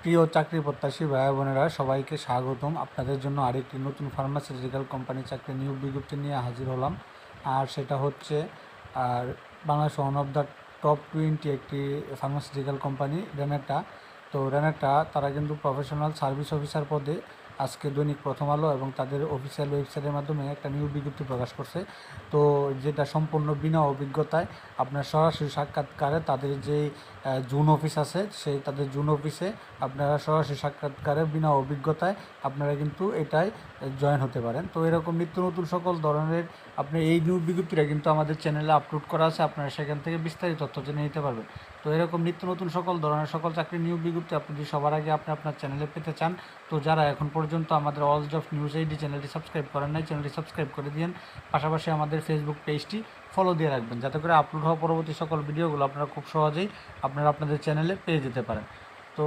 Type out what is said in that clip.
প্রিয় চাকরি প্রত্যাশী ভাই বোনেরা, সবাইকে স্বাগতম। আপনাদের জন্য আরেকটি নতুন ফার্মাসিউটিক্যাল কোম্পানি চাকরি নিয়োগ বিজ্ঞপ্তি নিয়ে হাজির হলাম। আর সেটা হচ্ছে, আর Bangladesh one of the top twenty একটি ফার্মাসিউটিক্যাল কোম্পানি রেনেটা তো রেনেটা তারা কিন্তু প্রফেশনাল সার্ভিস অফিসার পদে আজকে দৈনিক প্রথম আলো এবং তাদের অফিসিয়াল ওয়েবসাইটের মাধ্যমে একটা নিউ বিজ্ঞপ্তি প্রকাশ করছে। তো যেটা সম্পূর্ণ বিনা অভিজ্ঞতায় আপনার সরাসরি সাক্ষাৎকারে তাদের যে জুন অফিস আছে, সেই তাদের জুন অফিসে আপনারা সরাসরি সাক্ষাৎকারে বিনা অভিজ্ঞতায় আপনারা কিন্তু এটাই জয়েন হতে পারেন। তো এরকম নিত্য নতুন সকল ধরনের আপনি এই নিয়োগ বিজ্ঞপ্তিটা কিন্তু আমাদের চ্যানেলে আপলোড করা আছে, আপনারা সেখান থেকে বিস্তারিত তথ্য জেনে নিতে পারবেন। তো এরকম নিত্য নতুন সকল ধরনের সকল চাকরির নিয়োগ বিজ্ঞপ্তি আপনি যদি সবার আগে আপনি আপনার চ্যানেলে পেতে চান, তো যারা এখন পর্যন্ত আমাদের অল জব নিউজ এইডি চ্যানেলটি সাবস্ক্রাইব করেন নাই চ্যানেলটি সাবস্ক্রাইব করে দিন পাশাপাশি আমাদের ফেসবুক পেজটি ফলো দিয়ে রাখবেন, যাতে করে আপলোড হওয়া পরবর্তী সকল ভিডিওগুলো আপনারা খুব সহজেই আপনারা আপনাদের চ্যানেলে পেয়ে যেতে পারেন। তো